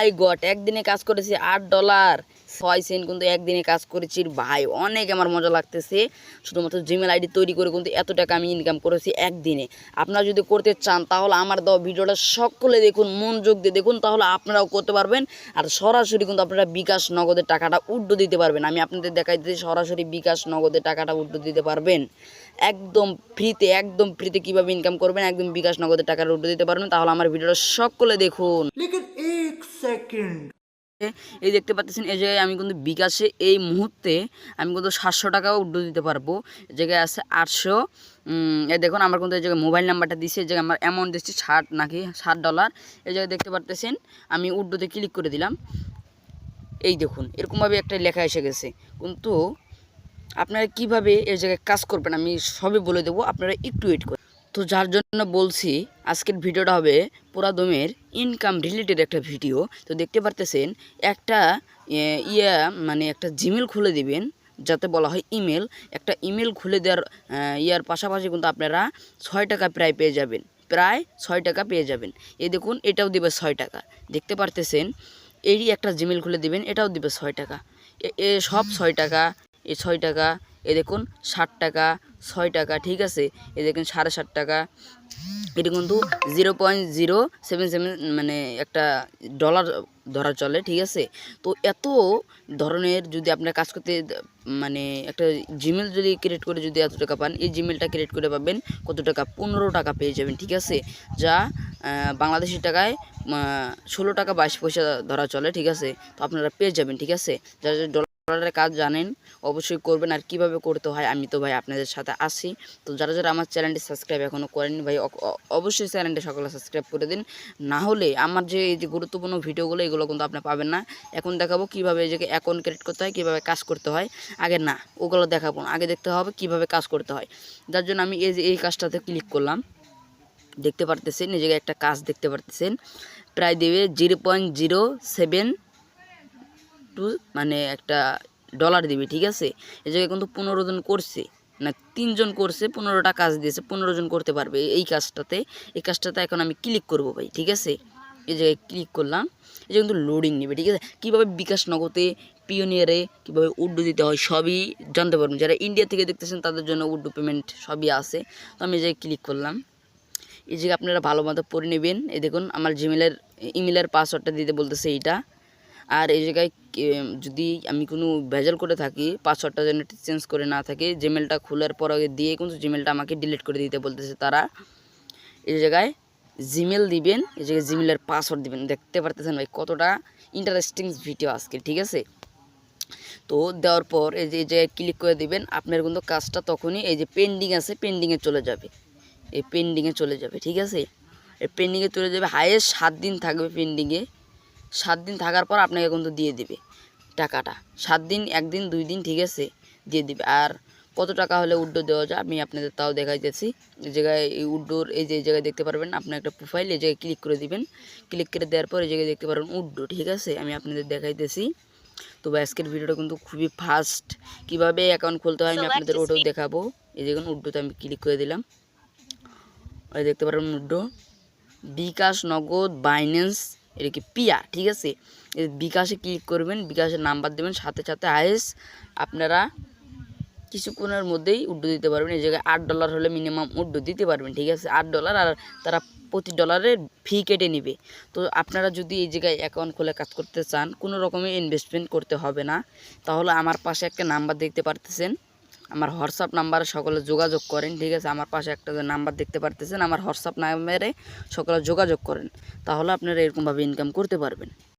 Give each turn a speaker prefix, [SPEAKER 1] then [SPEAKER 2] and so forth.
[SPEAKER 1] I got, একদিনে কাজ করেছি আট ডলার। ছয় সেন্ট কিন্তু একদিনে কাজ করেছি ভাই, অনেক আমার মজা লাগতেছে। শুধুমাত্র জিমেল আইডি তৈরি করে কিন্তু এত টাকা আমি ইনকাম করেছি একদিনে। আপনারা যদি করতে চান তাহলে আমার দেওয়া ভিডিওটা সকলে দেখুন, মনোযোগ দিয়ে দেখুন, তাহলে আপনারাও করতে পারবেন। আর সরাসরি কিন্তু আপনারা বিকাশ নগদের টাকাটা উড্ডো দিতে পারবেন। আমি আপনাদের দেখাই দিতে সরাসরি বিকাশ নগদের টাকাটা উড্ডো দিতে পারবেন। একদম ফ্রিতে একদম ফ্রিতে কীভাবে ইনকাম করবেন, একদম বিকাশ নগদের টাকাটা উড্ডো দিতে পারবেন, তাহলে আমার ভিডিওটা সকলে দেখুন।
[SPEAKER 2] সেকেন্ড।
[SPEAKER 1] এই দেখতে পাচ্ছেন, এই জায়গায় আমি কিন্তু বিকাশে এই মুহূর্তে আমি কিন্তু সাতশো টাকাও উড্ডো দিতে পারব। এই জায়গায় আছে আটশো। এই দেখুন, আমার কিন্তু এই জায়গায় মোবাইল নাম্বারটা দিচ্ছে এই জায়গায় আমার অ্যামাউন্ট দিচ্ছে ষাট নাকি ষাট ডলার এই জায়গায় দেখতে পারতেছেন, আমি উড্ডোতে ক্লিক করে দিলাম। এই দেখুন, এরকমভাবে একটা লেখা এসে গেছে। কিন্তু আপনারা কীভাবে এই জায়গায় কাজ করবেন আমি সবই বলে দেবো, আপনারা একটু ওয়েট তো যার জন্য বলছি আজকের ভিডিওটা হবে পুরাদমের ইনকাম রিলেটেড একটা ভিডিও। তো দেখতে পারতেছেন, একটা ইয়া মানে একটা জিমেল খুলে দিবেন, যাতে বলা হয় ইমেল একটা ইমেল খুলে দেওয়ার ইয়ার পাশাপাশি কিন্তু আপনারা ছয় টাকা প্রায় পেয়ে যাবেন। প্রায় ছয় টাকা পেয়ে যাবেন। এই দেখুন, এটাও দিবে ছয় টাকা। দেখতে পারতেছেন, এরই একটা জিমেল খুলে দিবেন, এটাও দিবে ছয় টাকা। এ, সব ছয় টাকা, এ ছয় টাকা, এ দেখুন, ষাট টাকা ছয় টাকা, ঠিক আছে? এ দেখুন সাড়ে সাত টাকা। এটা কিন্তু zero point zero seven seven মানে একটা ডলার ধরা চলে, ঠিক আছে? তো এত ধরনের যদি আপনার কাজ করতে মানে একটা জিমেল যদি ক্রিয়েট করে যদি এত টাকা পান, এই জিমেলটা ক্রিয়েট করে পাবেন কত টাকা? পনেরো টাকা পেয়ে যাবেন, ঠিক আছে? যা বাংলাদেশি টাকায় ষোলো টাকা বাইশ পয়সা ধরা চলে, ঠিক আছে? তো আপনারা পেয়ে যাবেন, ঠিক আছে? যারা যারা ডলারের কাজ জানেন, অবশ্যই করবেন আর কীভাবে করতে হয়। আমি তো ভাই আপনাদের সাথে আসি তো যারা যারা আমার চ্যানেলটি সাবস্ক্রাইব এখনও করেনি ভাই অবশ্যই চ্যানেলটি সকলে সাবস্ক্রাইব করে দিন। না হলে আমার যে এই যে গুরুত্বপূর্ণ ভিডিওগুলো, এগুলো কিন্তু আপনি পাবেন না। এখন দেখাবো কীভাবে এই যে অ্যাকাউন্ট ক্রিয়েট করতে হয়, কীভাবে কাজ করতে হয়। আগে না, ওগুলো দেখাবো আগে দেখতে হবে কীভাবে কাজ করতে হয়। যার জন্য আমি এই যে এই কাজটাতে ক্লিক করলাম। দেখতে পারতেছেন জায়গায় একটা কাজ দেখতে পারতেছেন। প্রায় দেবে zero point zero seven two মানে একটা ডলার দিবে, ঠিক আছে? এই জায়গায় কিন্তু পনেরো জন করছে। না তিনজন করছে, পনেরোটা কাজ দিয়েছে, পনেরো জন করতে পারবে। এই কাজটাতে এই কাজটাতে এখন আমি ক্লিক করব ভাই, ঠিক আছে? এই জায়গায় ক্লিক করলাম। এই যে কিন্তু লোডিং নেবে, ঠিক আছে? কীভাবে বিকাশ নগদে পিওনিয়ারে কীভাবে উড্ডু দিতে হয় সবই জানতে পারবেন যারা ইন্ডিয়া থেকে দেখতেছেন, তাদের জন্য উর্দু পেমেন্ট সবই আছে। তো আমি এই জায়গায় ক্লিক করলাম। এই জায়গায় আপনারা ভালো মতো পড়ে নেবেন। এই দেখুন, আমার জিমেলের ইমেলের পাসওয়ার্ডটা দিতে বলতেছে এইটা। আর এই জায়গায় যদি আমি কোনো ভেজাল করে থাকি পাসওয়ার্ডটা যেন চেঞ্জ করে না থাকে জিমেলটা খোলার পর আগে দিয়ে কিন্তু জিমেলটা আমাকে ডিলিট করে দিতে বলতেছে তারা। এই জায়গায় জিমেল দিবেন, এই জায়গায় জিমেলের পাসওয়ার্ড দিবেন। দেখতে পারতেছেন ভাই কতটা ইন্টারেস্টিং ভিডিও আজকে, ঠিক আছে? তো দেওয়ার পর এই যে, এই জায়গায় ক্লিক করে দিবেন, আপনার কিন্তু কাজটা তখনই এই যে পেন্ডিং আছে পেন্ডিংয়ে চলে যাবে। এই পেন্ডিংয়ে চলে যাবে, ঠিক আছে? এই পেন্ডিংয়ে চলে যাবে হায়েস্ট সাত দিন থাকবে পেন্ডিংয়ে সাত দিন থাকার পর আপনাকে কিন্তু দিয়ে দিবে টাকাটা। সাত দিন একদিন দুই দিন ঠিক আছে দিয়ে দিবে। আর কত টাকা হলে উড্ডো দেওয়া যায় আমি আপনাদের তাও দেখাইতেছি। এই জায়গায় এই উড্ডোর এই যে এই জায়গায় দেখতে পারবেন আপনার একটা প্রোফাইল এই জায়গায় ক্লিক করে দিবেন। ক্লিক করে দেওয়ার পর এই জায়গায় দেখতে পারবেন উড্ডো ঠিক আছে? আমি আপনাদের দেখাইতেছি। তো আজকের ভিডিওটা কিন্তু খুবই ফাস্ট কীভাবে অ্যাকাউন্ট খুলতে হয় আমি আপনাদের ওটাও দেখাবো। এই দেখুন উড্ডোতে আমি ক্লিক করে দিলাম। ওই দেখতে পারবেন উড্ডো। বিকাশ নগদ বাইন্যান্স এটা কি পিয়া ঠিক আছে? বিকাশে ক্লিক করবেন, বিকাশের নাম্বার দেবেন, সাথে সাথে আইএস আপনারা কিছুক্ষণের মধ্যেই উড্ডো দিতে পারবেন। এই জায়গায় আট ডলার হলে মিনিমাম উড্ডো দিতে পারবেন, ঠিক আছে? আট ডলার আর তারা প্রতি ডলারের ফি কেটে নেবে। তো আপনারা যদি এই জায়গায় অ্যাকাউন্ট খুলে কাজ করতে চান, কোনো রকমের ইনভেস্টমেন্ট করতে হবে না। তাহলে আমার পাশে একটা নাম্বার দেখতে পারতেছেন। আমার হোয়াটসঅ্যাপ নাম্বারে সকলে যোগাযোগ করেন, ঠিক আছে? আমার পাশে একটা নাম্বার দেখতে পারতেছেন, আমার হোয়াটসঅ্যাপ নাম্বারে সকলে যোগাযোগ করেন। তাহলে আপনারা এরকমভাবে ইনকাম করতে পারবেন।